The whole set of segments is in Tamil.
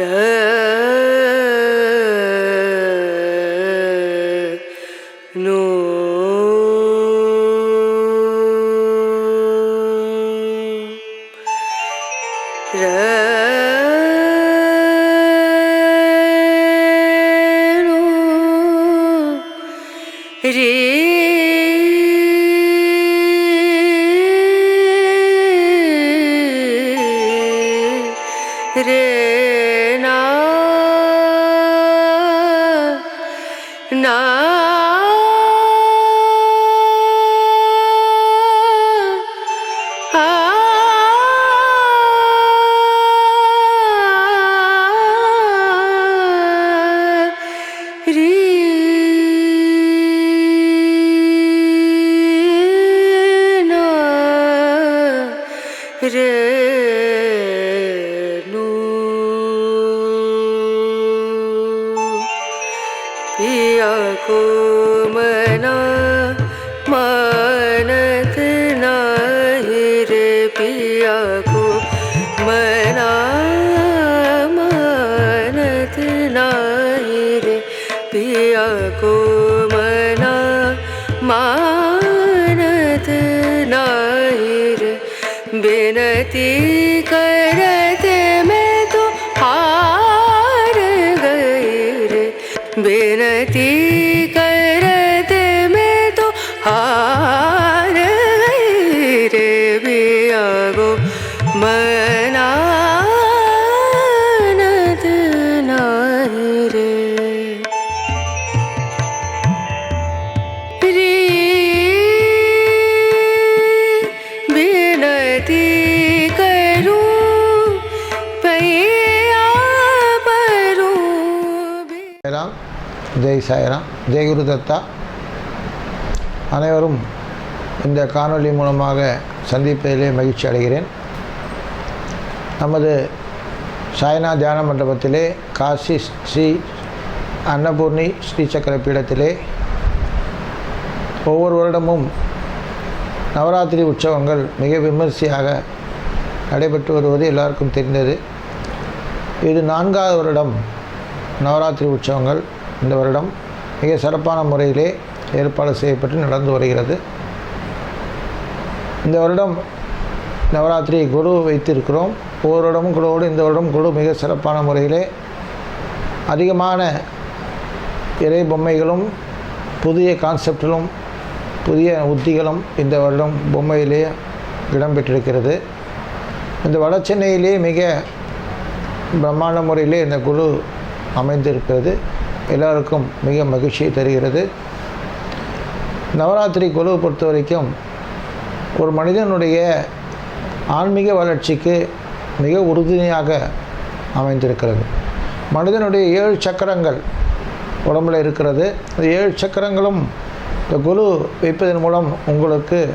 Yeah. पिया को मना मानत नाही रे। पिया को मना मानत नाही रे। बिनती करते मैं तो हार गई रे। बिनती ஜெய் சாய்ராம் ஜெய்குரு தத்தா அனைவரும் இந்த காணொளி மூலமாக சந்திப்பதிலே மகிழ்ச்சி அடைகிறேன். நமது சாய்னா தியான மண்டபத்திலே காசி ஸ்ரீ அன்னபூர்ணி ஸ்ரீ சக்கர பீடத்திலே ஒவ்வொரு வருடமும் நவராத்திரி உற்சவங்கள் மிக விமரிசையாக நடைபெற்று வருவது எல்லாருக்கும் தெரிந்தது. இது நான்காவது வருடம் நவராத்திரி உற்சவங்கள். இந்த வருடம் மிக சிறப்பான முறையிலே ஏற்பாடு செய்யப்பட்டு நடந்து வருகிறது. இந்த வருடம் நவராத்திரி குரு வைத்திருக்கிறோம். ஒவ்வொரு இடமும் குழுவோடு இந்த வருடம் குழு மிக சிறப்பான முறையிலே அதிகமான இறை பொம்மைகளும் புதிய கான்செப்டிலும் புதிய உத்திகளும் இந்த வருடம் பொம்மையிலே இடம்பெற்றிருக்கிறது. இந்த வட சென்னையிலே மிக பிரம்மாண்ட முறையிலே இந்த குழு அமைந்திருக்கிறது. எல்லாருக்கும் மிக மகிழ்ச்சியை தருகிறது. நவராத்திரி குழுவை பொறுத்த வரைக்கும் ஒரு மனிதனுடைய ஆன்மீக வளர்ச்சிக்கு மிக உறுதுணையாக அமைந்திருக்கிறது. மனிதனுடைய ஏழு சக்கரங்கள் உடம்புல இருக்கிறது. அந்த ஏழு சக்கரங்களும் இந்த குரு வைப்பதன் மூலம் உங்களுக்கு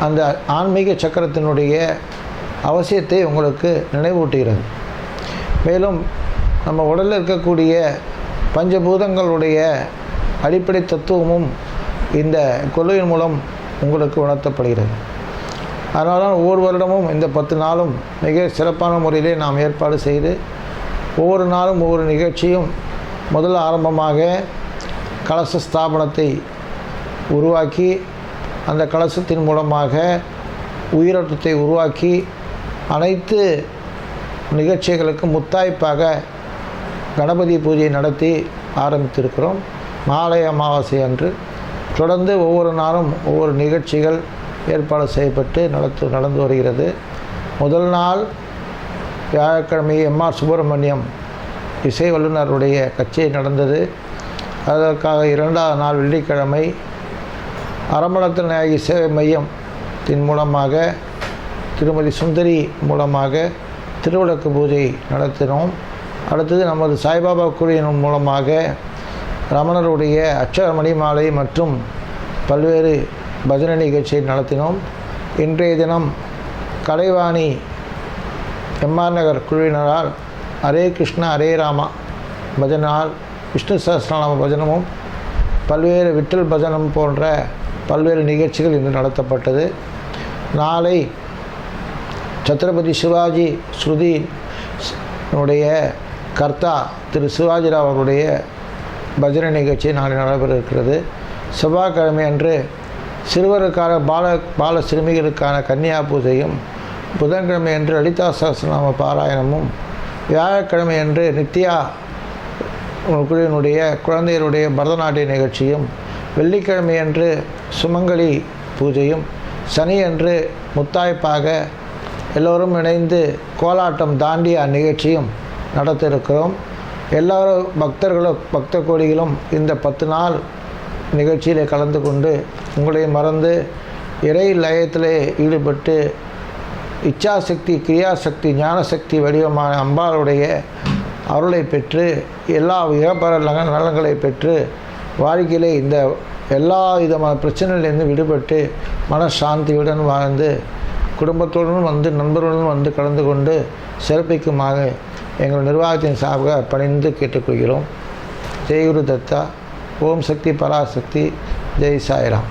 அந்த ஆன்மீக சக்கரத்தினுடைய அவசியத்தை உங்களுக்கு நினைவூட்டுகிறது. மேலும் நம்ம உடலில் இருக்கக்கூடிய பஞ்சபூதங்களுடைய அடிப்படை தத்துவமும் இந்த கொள்கையின் மூலம் உங்களுக்கு உணர்த்தப்படுகிறது. அதனால தான் ஒவ்வொரு வருடமும் இந்த பத்து நாளும் மிக சிறப்பான முறையிலே நாம் ஏற்பாடு செய்து ஒவ்வொரு நாளும் ஒவ்வொரு நிகழ்ச்சியும் முதல் ஆரம்பமாக கலச ஸ்தாபனத்தை உருவாக்கி அந்த கலசத்தின் மூலமாக உயிரோட்டத்தை உருவாக்கி அனைத்து நிகழ்ச்சிகளுக்கு முத்தாய்ப்பாக கணபதி பூஜை நடத்தி ஆரம்பித்திருக்கிறோம். மாலை அமாவாசை அன்று தொடர்ந்து ஒவ்வொரு நாளும் ஒவ்வொரு நிகழ்ச்சிகள் ஏற்பாடு செய்யப்பட்டு நடத்து நடந்து வருகிறது. முதல் நாள் வியாழக்கிழமை எம்ஆர் சுப்பிரமணியம் இசை வல்லுநருடைய கச்சேரி நடந்தது. அதற்காக இரண்டாவது நாள் வெள்ளிக்கிழமை அரமணத்தில் நாயகி சேவை மையத்தின் மூலமாக திருமதி சுந்தரி மூலமாக திருவிளக்கு பூஜை நடத்தினோம். அடுத்தது நமது சாய்பாபா குழுவின் மூலமாக ரமணருடைய அச்சரமணி மாலை மற்றும் பல்வேறு பஜனை நிகழ்ச்சியை நடத்தினோம். இன்றைய தினம் கலைவாணி எம்ஆர் நகர் குழுவினரால் ஹரே கிருஷ்ணா ஹரே ராமா பஜனால் விஷ்ணு சஹஸ்ரநாம பஜனமும் பல்வேறு விட்டல் பஜனம் போன்ற பல்வேறு நிகழ்ச்சிகள் இன்று நடத்தப்பட்டது. நாளை சத்ரபதி சிவாஜி ஸ்ருதி கர்த்தா திரு சிவாஜிராவ் அவருடைய பஜனை நிகழ்ச்சி நாளை நடைபெற இருக்கிறது. செவ்வாய்க்கிழமை அன்று சிறுவருக்கான பால பால சிறுமிகளுக்கான கன்னியா பூஜையும் புதன்கிழமை அன்று லலிதா சகஸ்ரநாம பாராயணமும் வியாழக்கிழமை அன்று நித்யா குழுவினுடைய குழந்தையருடைய பரதநாட்டிய நிகழ்ச்சியும் வெள்ளிக்கிழமை அன்று சுமங்கலி பூஜையும் சனி அன்று முத்தாய்ப்பாக எல்லோரும் இணைந்து கோலாட்டம் தாண்டிய நிகழ்ச்சியும் நடத்த இருக்கிறோம் எல்லாரும் பக்தர்களும் பக்த கோடிகளும் இந்த பத்து நாள் நிகழ்ச்சியில் கலந்து கொண்டு உங்களை மறந்து இறை லயத்திலே ஈடுபட்டு இச்சாசக்தி கிரியாசக்தி ஞானசக்தி வடிவமான அம்பாளுடைய அருளை பெற்று எல்லா இகப்பர நலன்களை பெற்று வாழ்க்கையிலே இந்த எல்லா விதமான பிரச்சனையிலேருந்து விடுபட்டு மனசாந்தியுடன் வாழ்ந்து குடும்பத்துடனும் வந்து நண்பர்களுடன் வந்து கலந்து கொண்டு சிறப்பிக்குமாக எங்கள் நிர்வாகத்தின் சார்பாக பணிந்து கேட்டுக்கொள்கிறோம். ஜெய்குரு தத்தா ஓம் சக்தி பராசக்தி ஜெய் சாய்ராம்.